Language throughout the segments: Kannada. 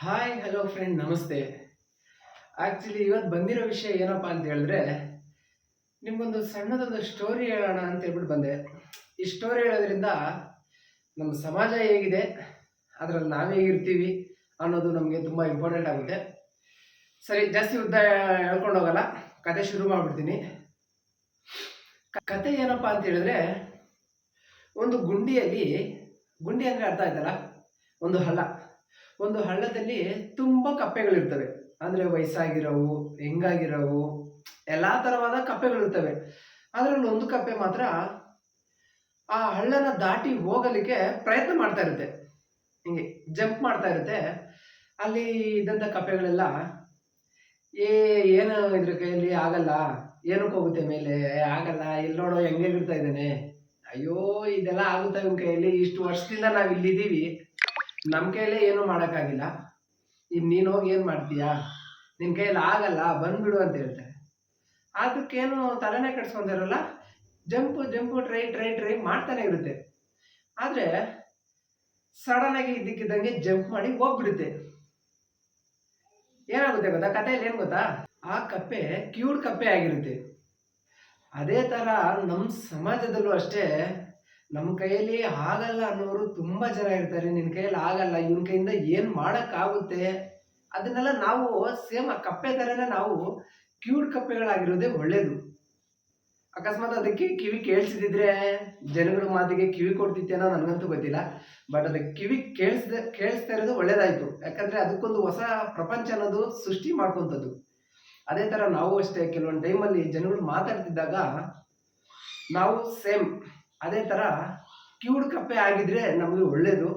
ಹಾಯ್ ಹಲೋ ಫ್ರೆಂಡ್ ನಮಸ್ತೆ. ಆ್ಯಕ್ಚುಲಿ ಇವತ್ತು ಬಂದಿರೋ ವಿಷಯ ಏನಪ್ಪ ಅಂತ ಹೇಳಿದ್ರೆ, ನಿಮ್ಗೊಂದು ಸಣ್ಣದೊಂದು ಸ್ಟೋರಿ ಹೇಳೋಣ ಅಂತ ಹೇಳ್ಬಿಟ್ಟು ಬಂದೆ. ಈ ಸ್ಟೋರಿ ಹೇಳೋದ್ರಿಂದ ನಮ್ಮ ಸಮಾಜ ಹೇಗಿದೆ, ಅದರಲ್ಲಿ ನಾವು ಹೇಗಿರ್ತೀವಿ ಅನ್ನೋದು ನಮಗೆ ತುಂಬ ಇಂಪಾರ್ಟೆಂಟ್ ಆಗುತ್ತೆ. ಸರಿ, ಜಾಸ್ತಿ ಉದ್ದ ಹೇಳ್ಕೊಂಡು ಹೋಗಲ್ಲ, ಕತೆ ಶುರು ಮಾಡಿಬಿಡ್ತೀನಿ. ಕತೆ ಏನಪ್ಪ ಅಂತ ಹೇಳಿದ್ರೆ, ಒಂದು ಗುಂಡಿಯಲ್ಲಿ, ಗುಂಡಿ ಅಂದರೆ ಅರ್ಥ ಆಯ್ತಲ್ಲ? ಒಂದು ಹಳ್ಳ. ಒಂದು ಹಳ್ಳದಲ್ಲಿ ತುಂಬ ಕಪ್ಪೆಗಳಿರ್ತವೆ. ಅಂದರೆ ವಯಸ್ಸಾಗಿರೋವು, ಹೆಂಗಾಗಿರೋವು, ಎಲ್ಲ ಥರವಾದ ಕಪ್ಪೆಗಳಿರ್ತವೆ. ಅದರಲ್ಲಿ ಒಂದು ಕಪ್ಪೆ ಮಾತ್ರ ಆ ಹಳ್ಳನ ದಾಟಿ ಹೋಗಲಿಕ್ಕೆ ಪ್ರಯತ್ನ ಮಾಡ್ತಾ ಇರುತ್ತೆ. ಹಿಂಗೆ ಜಂಪ್ ಮಾಡ್ತಾ ಇರುತ್ತೆ. ಅಲ್ಲಿ ಇದ್ದಂಥ ಕಪ್ಪೆಗಳೆಲ್ಲ, ಏ, ಏನು ಇದ್ರ ಕೈಯಲ್ಲಿ ಆಗಲ್ಲ? ಏನಕ್ಕೆ ಹೋಗುತ್ತೆ ಮೇಲೆ? ಆಗಲ್ಲ. ಇಲ್ಲಿ ನೋಡೋ, ಹೆಂಗೆ ಇರ್ತಾ ಇದ್ದಾನೆ? ಅಯ್ಯೋ, ಇದೆಲ್ಲ ಆಗುತ್ತೆ ಇವನ ಕೈಯಲ್ಲಿ? ಇಷ್ಟು ವರ್ಷದಿಂದ ನಾವು ಇಲ್ಲಿದ್ದೀವಿ ನಮ್ಮ ಕೈಲೇ ಏನು ಮಾಡೋಕ್ಕಾಗಿಲ್ಲ. ಇನ್ನು ನೀನು ಹೋಗಿ ಏನು ಮಾಡ್ತೀಯಾ? ನಿನ್ನ ಕೈಯಲ್ಲಿ ಆಗಲ್ಲ, ಬಂದ್ಬಿಡು ಅಂತ ಹೇಳ್ತಾರೆ. ಅದಕ್ಕೇನು ತಲೆನೇ ಕೆಡ್ಸ್ಕೊಂತಾರಲ್ಲ jump jump, try try try ಮಾಡ್ತಾನೆ ಇರುತ್ತೆ. ಆದರೆ ಸಡನ್ ಆಗಿ ಇದ್ದಕ್ಕಿದ್ದಂಗೆ ಜಂಪ್ ಮಾಡಿ ಹೋಗ್ಬಿಡುತ್ತೆ. ಏನಾಗುತ್ತೆ ಗೊತ್ತಾ? ಕಥೆಯಲ್ಲಿ ಏನು ಗೊತ್ತಾ? ಆ ಕಪ್ಪೆ ಕ್ಯೂಡ್ ಕಪ್ಪೆ ಆಗಿರುತ್ತೆ. ಅದೇ ಥರ ನಮ್ಮ ಸಮಾಜದಲ್ಲೂ ಅಷ್ಟೇ ನಮ್ಮ ಕೈಯಲ್ಲಿ ಆಗಲ್ಲ ಅನ್ನೋರು ತುಂಬ ಜನ ಇರ್ತಾರೆ. ನಿನ್ನ ಕೈಯಲ್ಲಿ ಆಗಲ್ಲ, ಇವನ ಕೈಯಿಂದ ಏನು ಮಾಡೋಕ್ಕಾಗುತ್ತೆ? ಅದನ್ನೆಲ್ಲ ನಾವು ಸೇಮ್ ಆ ಕಪ್ಪೆ ಥರನೇ ನಾವು ಕ್ಯೂಡ್ ಕಪ್ಪೆಗಳಾಗಿರೋದೇ ಒಳ್ಳೇದು. ಅಕಸ್ಮಾತ್ ಅದಕ್ಕೆ ಕಿವಿ ಕೇಳಿಸಿದ್ರೆ ಜನಗಳ ಮಾತಿಗೆ ಕಿವಿ ಕೊಡ್ತಿತ್ತೇನೋ ನನಗಂತೂ ಗೊತ್ತಿಲ್ಲ. ಬಟ್ ಅದಕ್ಕೆ ಕಿವಿ ಕೇಳಿಸ್ದೆ, ಕೇಳಿಸ್ತಾ ಇರೋದು ಒಳ್ಳೇದಾಯ್ತು. ಯಾಕಂದ್ರೆ ಅದಕ್ಕೊಂದು ಹೊಸ ಪ್ರಪಂಚ ಅನ್ನೋದು ಸೃಷ್ಟಿ ಮಾಡ್ಕೊಂಥದ್ದು ಅದೇ ಥರ ನಾವು ಅಷ್ಟೇ, ಕೆಲವೊಂದು ಟೈಮಲ್ಲಿ ಜನಗಳು ಮಾತಾಡ್ತಿದ್ದಾಗ ನಾವು ಸೇಮ್ ಅದೇ ಥರ ಕ್ಯೂಡ್ ಕಪ್ಪೆ ಆಗಿದ್ರೆ ನಮಗೆ ಒಳ್ಳೆಯದು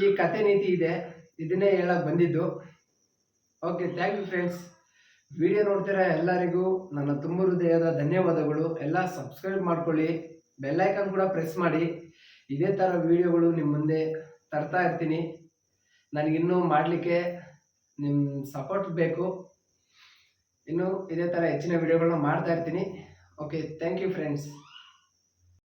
ಈ ಕತೆ ನೀತಿ ಇದೆ, ಇದನ್ನೇ ಹೇಳಕ್ಕೆ ಬಂದಿದ್ದು. Okay thank you friends video ನೋಡ್ತಿರೋ ಎಲ್ಲರಿಗೂ ನನ್ನ ತುಂಬ ಹೃದಯದ ಧನ್ಯವಾದಗಳು. ಎಲ್ಲ ಸಬ್ಸ್ಕ್ರೈಬ್ ಮಾಡ್ಕೊಳ್ಳಿ ಬೆಲ್ಲೈಕನ್ ಕೂಡ ಪ್ರೆಸ್ ಮಾಡಿ. ಇದೇ ಥರ ವಿಡಿಯೋಗಳು ನಿಮ್ಮ ಮುಂದೆ ತರ್ತಾ ಇರ್ತೀನಿ. ನನಗಿನ್ನೂ ಮಾಡಲಿಕ್ಕೆ ನಿಮ್ಮ ಸಪೋರ್ಟ್ ಬೇಕು. ಇನ್ನು ಇದೇ ಥರ ಹೆಚ್ಚಿನ ವಿಡಿಯೋಗಳನ್ನ ಮಾಡ್ತಾ ಇರ್ತೀನಿ. Okay thank you friends